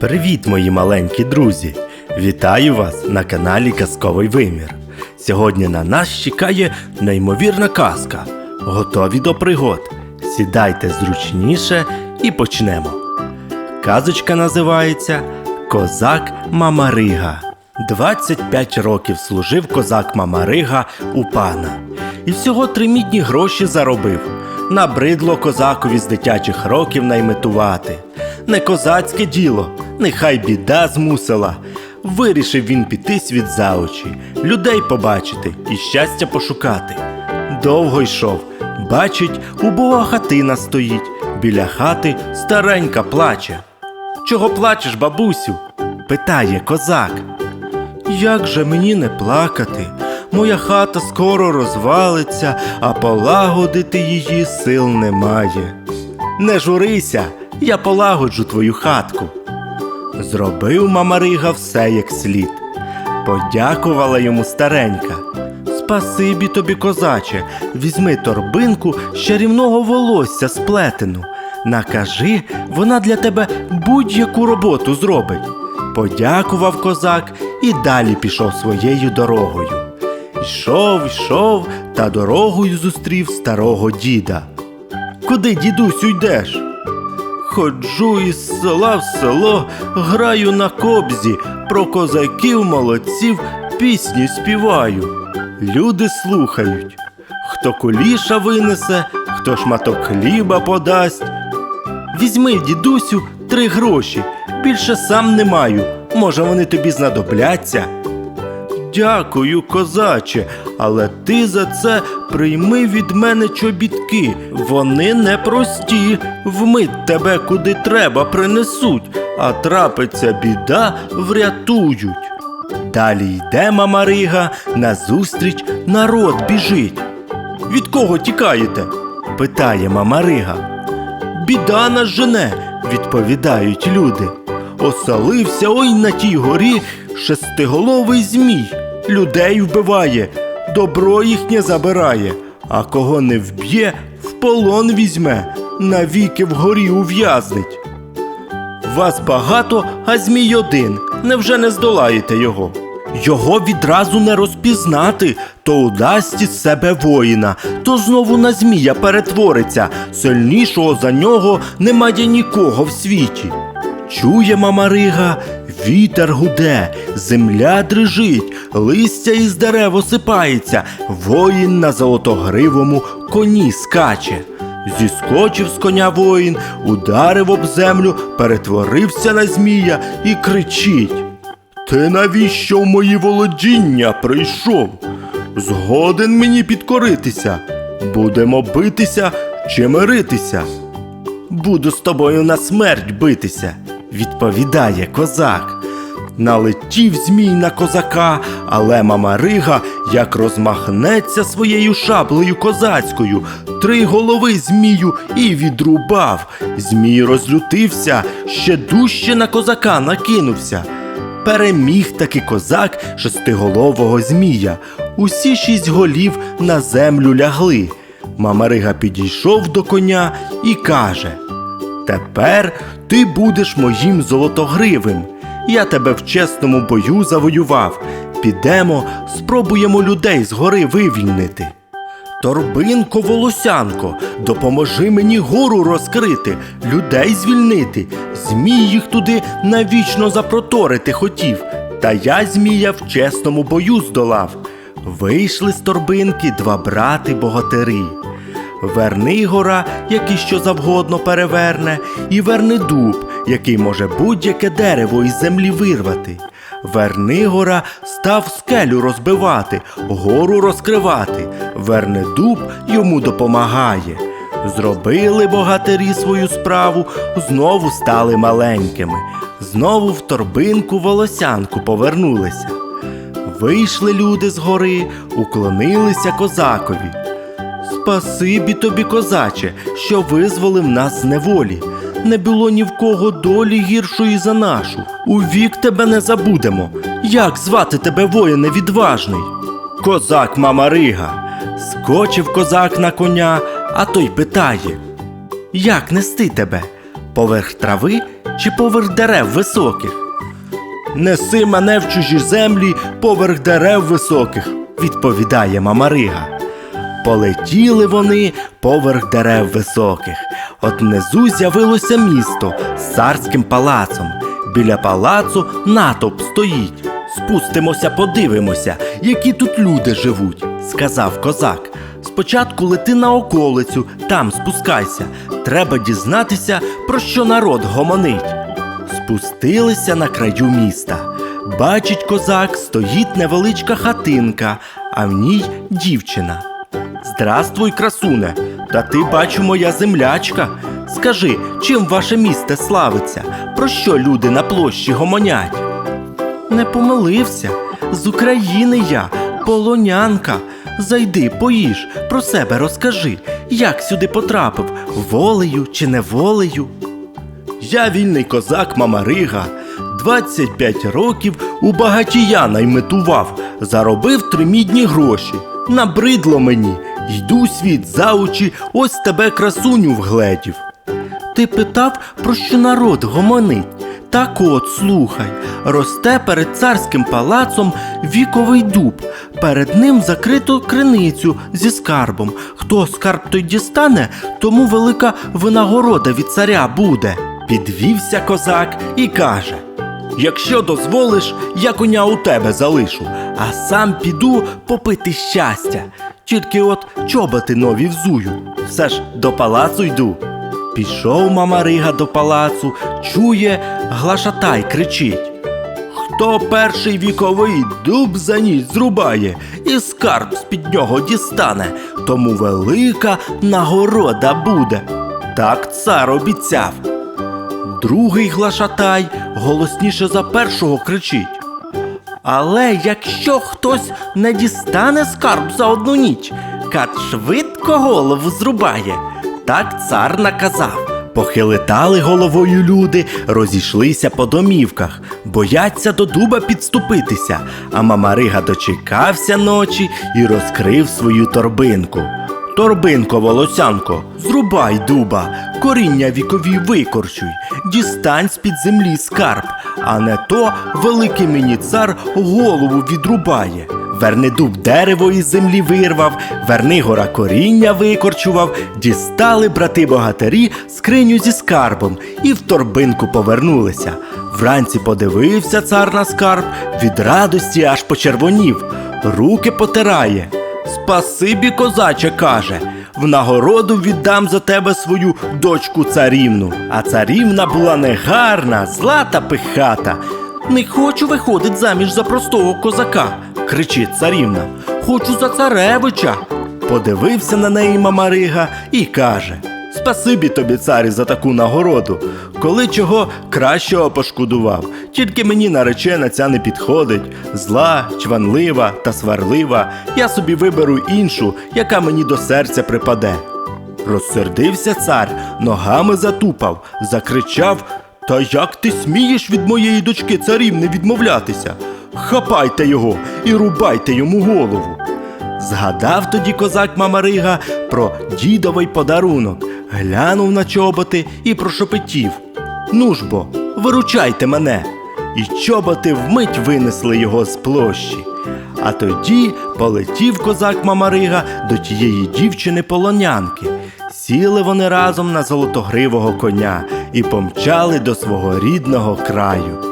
Привіт, мої маленькі друзі! Вітаю вас на каналі Казковий Вимір. Сьогодні на нас чекає неймовірна казка. Готові до пригод. Сідайте зручніше і почнемо. Казочка називається Козак Мамарига. 25 років служив козак Мамарига у пана. І всього три мідні гроші заробив. Набридло козакові з дитячих років найметувати. Не козацьке діло, нехай біда змусила. Вирішив він піти світ за очі, людей побачити і щастя пошукати. Довго йшов, бачить, убога хатина стоїть. Біля хати старенька плаче. Чого плачеш, бабусю? питає козак. Як же мені не плакати? Моя хата скоро розвалиться, а полагодити її сил немає. Не журися, я полагоджу твою хатку. Зробив мамарига все як слід. Подякувала йому старенька. Спасибі тобі, козаче, візьми торбинку з чарівного волосся сплетену. Накажи, вона для тебе будь-яку роботу зробить. Подякував козак і далі пішов своєю дорогою. Йшов, йшов та дорогою зустрів старого діда. Куди, дідусю, йдеш? Ходжу із села в село, граю на кобзі, про козаків молодців пісні співаю. Люди слухають, хто куліша винесе, хто шматок хліба подасть. Візьми, дідусю, три гроші, більше сам не маю. Може, вони тобі знадобляться. Дякую, козаче, але ти за це прийми від мене чобітки. Вони непрості, вмить тебе куди треба принесуть, а трапиться біда, врятують. Далі йде мамарига, назустріч народ біжить. Від кого тікаєте? питає мамарига. Біда нас жене, відповідають люди. Оселився ой на тій горі шестиголовий змій. Людей вбиває, добро їхнє забирає, а кого не вб'є, в полон візьме, навіки вгорі ув'язнить. Вас багато, а змій один. Невже не здолаєте його? Його відразу не розпізнати, то удасть із себе воїна, то знову на змія перетвориться. Сильнішого за нього немає нікого в світі. Чує мамарига, вітер гуде, земля дрижить, листя із дерев осипається, воїн на золотогривому коні скаче. Зіскочив з коня воїн, ударив об землю, перетворився на змія і кричить. Ти навіщо в мої володіння прийшов? Згоден мені підкоритися. Будемо битися чи миритися? Буду з тобою на смерть битися, відповідає козак. Налетів змій на козака, але мамарига як розмахнеться своєю шаблею козацькою, три голови змію і відрубав. Змій розлютився, ще дужче на козака накинувся. Переміг таки козак шестиголового змія. Усі шість голів на землю лягли. Мамарига підійшов до коня і каже: Тепер ти будеш моїм золотогривим. Я тебе в чесному бою завоював. Підемо, спробуємо людей з гори вивільнити. Торбинко волосянко, допоможи мені гору розкрити, людей звільнити. Змій їх туди навічно запроторити хотів. Та я змія в чесному бою здолав. Вийшли з торбинки два брати богатирі. Вернигора, який що завгодно переверне, і Вернидуб, який може будь-яке дерево із землі вирвати. Вернигора став скелю розбивати, гору розкривати. Вернидуб йому допомагає. Зробили богатирі свою справу, знову стали маленькими, знову в торбинку волосянку повернулися. Вийшли люди з гори, уклонилися козакові. Спасибі тобі, козаче, що визволив нас з неволі. Не було ні в кого долі гіршої за нашу. У вік тебе не забудемо. Як звати тебе, воїне відважний? Козак Мамарига. Скочив козак на коня, а той питає: Як нести тебе? Поверх трави чи поверх дерев високих? Неси мене в чужі землі поверх дерев високих, відповідає Мамарига. Полетіли вони поверх дерев високих. От внизу з'явилося місто з царським палацом. Біля палацу натовп стоїть. Спустимося, подивимося, які тут люди живуть, сказав козак. Спочатку лети на околицю, там спускайся. Треба дізнатися, про що народ гомонить. Спустилися на краю міста. Бачить козак, стоїть невеличка хатинка, а в ній дівчина. Здравствуй, красуне, та ти, бачу, моя землячка. Скажи, чим ваше місто славиться? Про що люди на площі гомонять? Не помилився. З України я, полонянка. Зайди, поїж, про себе розкажи, як сюди потрапив, волею чи неволею. Я вільний козак Мамарига. 25 років у багатія найметував, заробив три мідні гроші. Набридло мені, йду світ за очі, ось тебе красуню вгледів. Ти питав, про що народ гомонить? Так от, слухай, росте перед царським палацом віковий дуб. Перед ним закрито криницю зі скарбом. Хто скарб той дістане, тому велика винагорода від царя буде. Підвівся козак і каже: Якщо дозволиш, я коня у тебе залишу, а сам піду попити щастя. Тільки от чоботи нові взую, все ж до палацу йду. Пішов Мамарига до палацу, чує, глашатай кричить. Хто перший віковий дуб за ніч зрубає і скарб з-під нього дістане, тому велика нагорода буде. Так цар обіцяв. Другий глашатай голосніше за першого кричить. Але якщо хтось не дістане скарб за одну ніч, кат швидко голову зрубає. Так цар наказав. Похилитали головою люди, розійшлися по домівках, бояться до дуба підступитися, а Мамарига дочекався ночі і розкрив свою торбинку. Торбинко, волосянко, зрубай дуба, коріння вікові викорчуй, дістань з-під землі скарб, а не то великий мені цар голову відрубає. Верни дуб дерево із землі вирвав, верни гора коріння викорчував, дістали брати богатирі скриню зі скарбом і в торбинку повернулися. Вранці подивився цар на скарб, від радості аж почервонів, руки потирає. Спасибі, козаче, каже. В нагороду віддам за тебе свою дочку царівну. А царівна була негарна, зла та пихата. Не хочу виходить заміж за простого козака, кричить царівна. Хочу за царевича. Подивився на неї Мамарига і каже: Спасибі тобі, царі, за таку нагороду. Коли чого кращого пошкодував, тільки мені наречена ця не підходить. Зла, чванлива та сварлива. Я собі виберу іншу, яка мені до серця припаде. Розсердився цар, ногами затупав, закричав: Та як ти смієш від моєї дочки царівни відмовлятися? Хапайте його і рубайте йому голову. Згадав тоді козак Мамарига про дідовий подарунок, глянув на чоботи і прошепотів. Ну ж бо, виручайте мене. І чоботи вмить винесли його з площі. А тоді полетів козак Мамарига до тієї дівчини полонянки. Сіли вони разом на золотогривого коня і помчали до свого рідного краю.